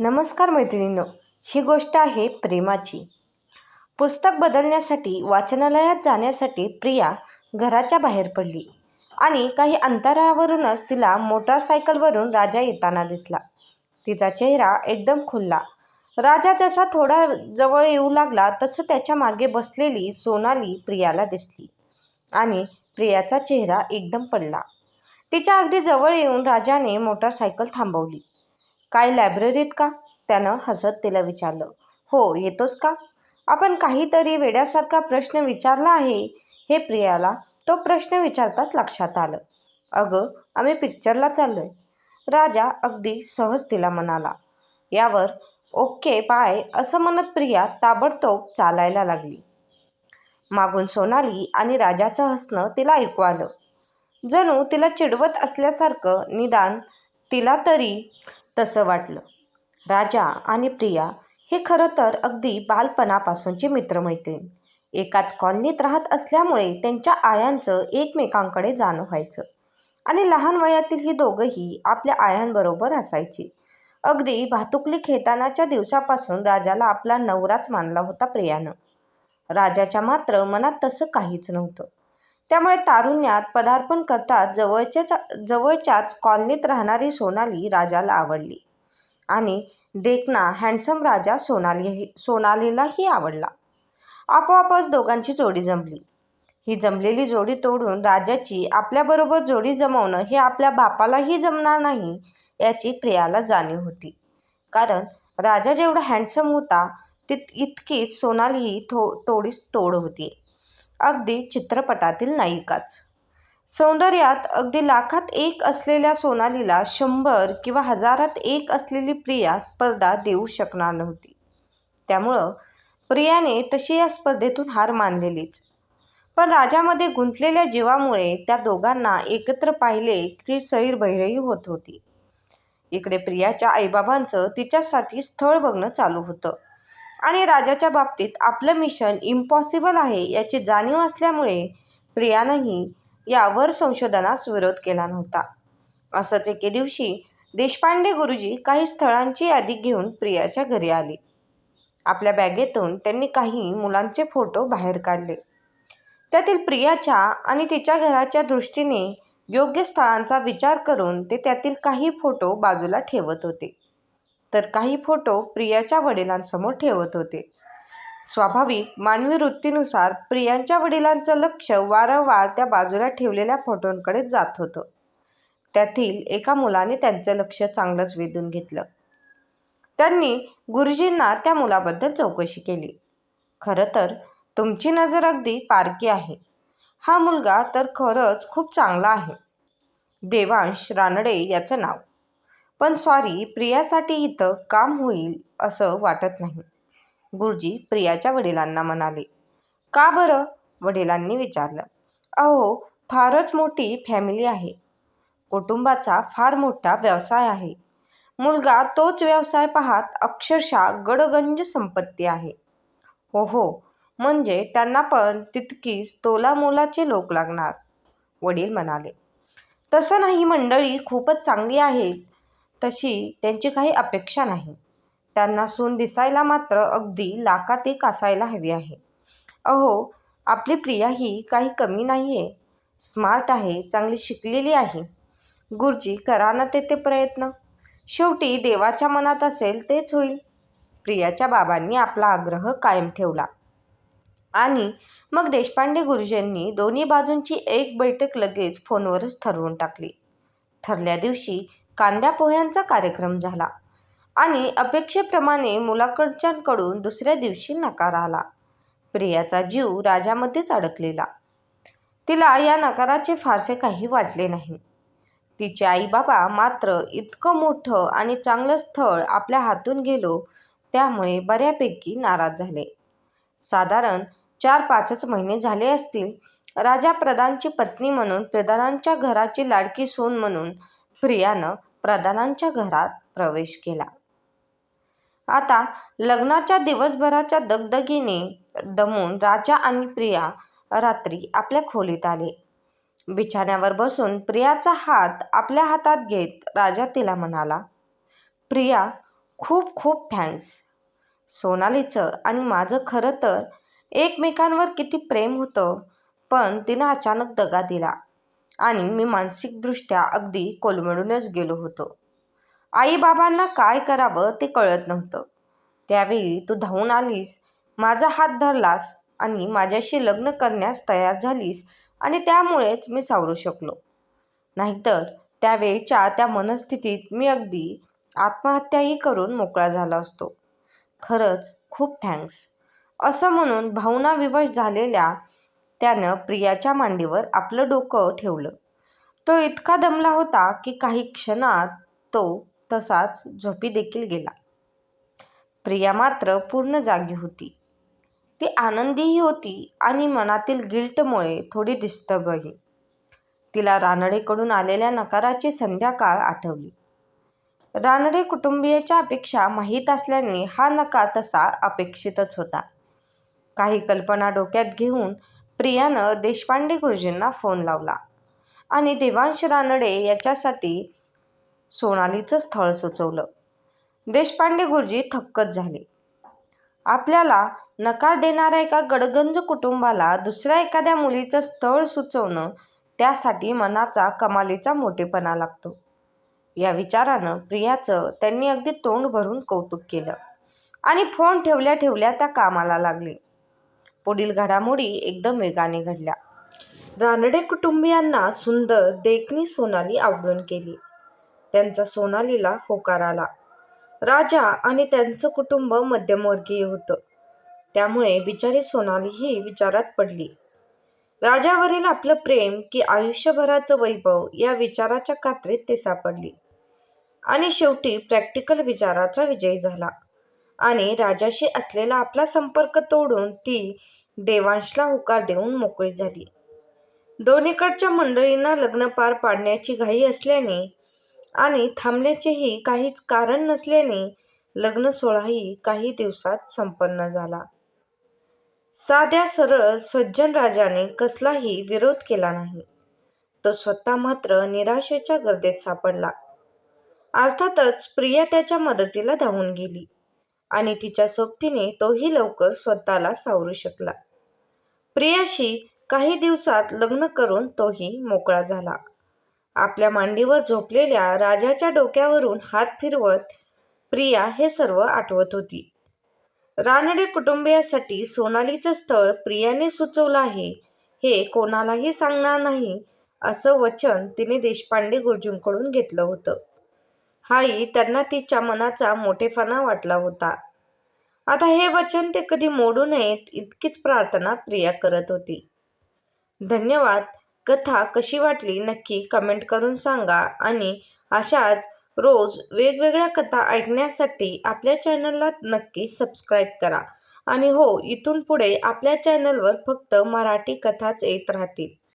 नमस्कार मैत्रिणींनो ही गोष्ट आहे प्रेमाची. पुस्तक बदलण्यासाठी वाचनालयात जाण्यासाठी प्रिया घराच्या बाहेर पडली आणि काही अंतरावरूनच तिला मोटारसायकलवरून राजा येताना दिसला. तिचा चेहरा एकदम खुलला राजा जसा थोडा जवळ येऊ लागला तसं त्याच्यामागे बसलेली सोनाली प्रियाला दिसली आणि प्रियाचा चेहरा एकदम पडला. तिच्या अगदी जवळ येऊन राजाने मोटारसायकल थांबवली. काय लायब्ररीत का? त्यानं हसत तिला विचारलं. हो येतोस का? आपण काहीतरी वेड्यासारखा प्रश्न विचारला आहे. हे प्रियाला तो प्रश्न विचारताच लक्षात आलं. अगं आम्ही पिक्चरला चाललोय. राजा अगदी सहज तिला म्हणाला. यावर ओके बाय असं म्हणत प्रिया ताबडतोब चालायला लागली. मागून सोनाली आणि राजाचं हसणं तिला ऐकू आलं. जणू तिला चिडवत असल्यासारखं निदान तिला तरी तसं वाटलं. राजा आणि प्रिया हे खरं तर अगदी बालपणापासूनचे मित्रमैत्रीण. एकाच कॉलनीत राहत असल्यामुळे त्यांच्या आयांचं एकमेकांकडे जाणं व्हायचं आणि लहान वयातील ही दोघंही आपल्या आयांबरोबर असायची. अगदी भातुकली खेतानाच्या दिवसापासून राजाला आपला नवराच मानला होता प्रियानं. राजाच्या मात्र मनात तसं काहीच नव्हतं. त्यामुळे तारुण्यात पदार्पण करतात जवळच्याच जवळच्याच कॉलनीत राहणारी सोनाली राजाला आवडली. आणि देखना हँडसम राजा सोनाली सोनालीलाही आवडला. आपोआपच दोघांची जोडी जमली. ही जमलेली जोडी तोडून राजाची आपल्याबरोबर जोडी जमवणं हे आपल्या बापालाही जमणार नाही याची प्रियाला जाणीव होती. कारण राजा जेवढा हँडसम होता तित इतकीच सोनालीही थो तोडीस तोड होती. अगदी चित्रपटातील नायिकाच. सौंदर्यात अगदी लाखात एक असलेल्या सोनालीला शंभर किंवा हजारात एक असलेली प्रिया स्पर्धा देऊ शकणार नव्हती. त्यामुळं प्रियाने तशी या स्पर्धेतून हार मानलेलीच. पण राजामध्ये गुंतलेल्या जीवामुळे त्या दोघांना एकत्र पाहिले की सैर बहिरही होत होती. इकडे प्रियाच्या आईबाबांचं तिच्यासाठी स्थळ बघणं चालू होतं. आणि राजाच्या बाबतीत आपलं मिशन इम्पॉसिबल आहे याची जाणीव असल्यामुळे प्रियानंही यावर संशोधनास विरोध केला नव्हता. असंच एके दिवशी देशपांडे गुरुजी काही स्थळांची यादी घेऊन प्रियाच्या घरी आली. आपल्या बॅगेतून त्यांनी काही मुलांचे फोटो बाहेर काढले. त्यातील प्रियाच्या आणि तिच्या घराच्या दृष्टीने योग्य स्थळांचा विचार करून ते त्यातील काही फोटो बाजूला ठेवत होते. तर काही फोटो प्रियाच्या वडिलांसमोर ठेवत होते. स्वाभाविक मानवी वृत्तीनुसार प्रियांच्या वडिलांचं लक्ष वारंवार त्या बाजूला ठेवलेल्या फोटोंकडे जात होतं. त्यातील एका मुलाने त्यांचं लक्ष चांगलंच वेधून घेतलं. त्यांनी गुरुजींना त्या मुलाबद्दल चौकशी केली. खरं तर तुमची नजर अगदी पारकी आहे. हा मुलगा तर खरंच खूप चांगला आहे. देवांश रानडे याचं नाव. पण सॉरी प्रियासाठी इथं काम होईल असं वाटत नाही. गुरुजी प्रियाच्या वडिलांना म्हणाले का बरं? वडिलांनी विचारलं अहो फारच मोठी फॅमिली आहे. कुटुंबाचा फार मोठा व्यवसाय आहे. मुलगा तोच व्यवसाय पाहत अक्षरशः गडगंज संपत्ती आहे. हो हो. म्हणजे त्यांना पण तितकीच तोलामोलाचे लोक लागणार. वडील म्हणाले तसं नाही मंडळी खूपच चांगली आहेत. तशी त्यांची काही अपेक्षा नाही. त्यांना सून दिसायला मात्र अगदी लाखात कासायला हवी आहे. अहो आपली प्रिया ही काही कमी नाही आहे स्मार्ट आहे चांगली शिकलेली आहे. गुरुजी करा ना तेथे ते प्रयत्न. शेवटी देवाच्या मनात असेल तेच होईल. प्रियाच्या बाबांनी आपला आग्रह कायम ठेवला. आणि मग देशपांडे गुरुजींनी दोन्ही बाजूंची एक बैठक लगेच फोनवरच ठरवून टाकली. ठरल्या दिवशी कांद्या पोह्यांचा कार्यक्रम झाला आणि अपेक्षेप्रमाणे मुलाकडच्यांकडून दुसऱ्या दिवशी नकार आला. प्रियाचा जीव राजामध्येच अडकलेला. तिला या नकाराचे फारसे काही वाटले नाही. तिचे आईबाबा मात्र इतकं मोठं आणि चांगलं स्थळ आपल्या हातून गेलो त्यामुळे बऱ्यापैकी नाराज झाले. साधारण चार पाचच महिने झाले असतील राजा प्रधानची पत्नी म्हणून प्रधानांच्या घराची लाडकी सून म्हणून प्रियानं प्रधानांच्या घरात प्रवेश केला. आता लग्नाच्या दिवसभराच्या दगदगीने दमून राजा आणि प्रिया रात्री आपल्या खोलीत आले. बिछाण्यावर बसून प्रियाचा हात आपल्या हातात घेत राजा तिला म्हणाला प्रिया खूप खूप थँक्स सोनालीचं आणि माझं खरं तर एकमेकांवर किती प्रेम होतं पण तिनं अचानक दगा दिला. आणि मी मानसिकदृष्ट्या अगदी कोलमडूनच गेलो होतो. आईबाबांना काय करावं ते कळत नव्हतं. त्यावेळी तू धावून आलीस माझा हात धरलास आणि माझ्याशी लग्न करण्यास तयार झालीस आणि त्यामुळेच मी सावरू शकलो. नाहीतर त्यावेळच्या त्या मनस्थितीत मी अगदी आत्महत्याही करून मोकळा झाला असतो. खरंच खूप थँक्स. असं म्हणून भावनाविवश झालेल्या त्यानं प्रियाच्या मांडीवर आपलं डोकं ठेवलं. तो इतका दमला होता की काही क्षणात तो तसाच झोपी देखील गेला. प्रिया मात्र पूर्ण जागी होती. ती आनंदीही होती आणि मनातील गिल्टमुळे थोडी डिस्टर्बही. तिला रानडेकडून आलेल्या नकाराची संध्याकाळ आठवली. रानडे कुटुंबीयाच्या अपेक्षा माहीत असल्याने हा नकार तसा अपेक्षितच होता. काही कल्पना डोक्यात घेऊन प्रियानं देशपांडे गुरुजींना फोन लावला आणि देवांश रानडे याच्यासाठी सोनालीचं स्थळ सुचवलं. देशपांडे गुरुजी थक्कच झाले. आपल्याला नकार देणाऱ्या एका गडगंज कुटुंबाला दुसऱ्या एखाद्या मुलीचं स्थळ सुचवणं त्यासाठी मनाचा कमालीचा मोठेपणा लागतो. या विचारानं प्रियाचं त्यांनी अगदी तोंड भरून कौतुक केलं आणि फोन ठेवल्या ठेवल्या त्या कामाला लागले. पुढील घडामोडी एकदम वेगाने घडल्या. रानडे कुटुंबियांना सुंदर देखणी सोनाली आवडून केली. त्यांचा सोनालीला होकार आला. राजा आणि त्यांचं कुटुंब मध्यमवर्गीय होतं. त्यामुळे बिचारी सोनाली ही विचारात पडली. राजावरील आपलं प्रेम की आयुष्यभराचं वैभव या विचाराच्या कात्रीत ते सापडली आणि शेवटी प्रॅक्टिकल विचाराचा विजय झाला. आणि राजाशी असलेला आपला संपर्क तोडून ती देवांशला होकार देऊन मोकळी झाली. दोन्हीकडच्या मंडळींना लग्न पार पाडण्याची घाई असल्याने आणि थांबण्याचेही काहीच कारण नसल्याने लग्न सोहळाही काही दिवसात संपन्न झाला. साध्या सरळ सज्जन राजाने कसलाही विरोध केला नाही. तो स्वतः मात्र निराशेच्या गर्दीत सापडला. अर्थातच प्रिया त्याच्या मदतीला धावून गेली. आणि तिच्या सोबतीने तोही लवकर स्वतःला सावरू शकला. प्रियाशी काही दिवसात लग्न करून तोही मोकळा झाला. आपल्या मांडीवर झोपलेल्या राजाच्या डोक्यावरून हात फिरवत प्रिया हे सर्व आठवत होती. रानडे कुटुंबियासाठी सोनालीचं स्थळ प्रियाने सुचवलं आहे हे कोणालाही सांगणार नाही असं वचन तिने देशपांडे गुरुजींकडून घेतलं होतं. हाही त्यांना तिच्या मनाचा मोठेपणा वाटला होता. आता हे वचन ते कधी मोडू नयेत इतकीच प्रार्थना प्रिया करत होती. धन्यवाद. कथा कशी वाटली नक्की कमेंट करून सांगा आणि अशाच रोज वेगवेगळ्या कथा ऐकण्यासाठी आपल्या चॅनलला नक्की सबस्क्राईब करा. आणि हो इथून पुढे आपल्या चॅनलवर फक्त मराठी कथाच येत राहतील.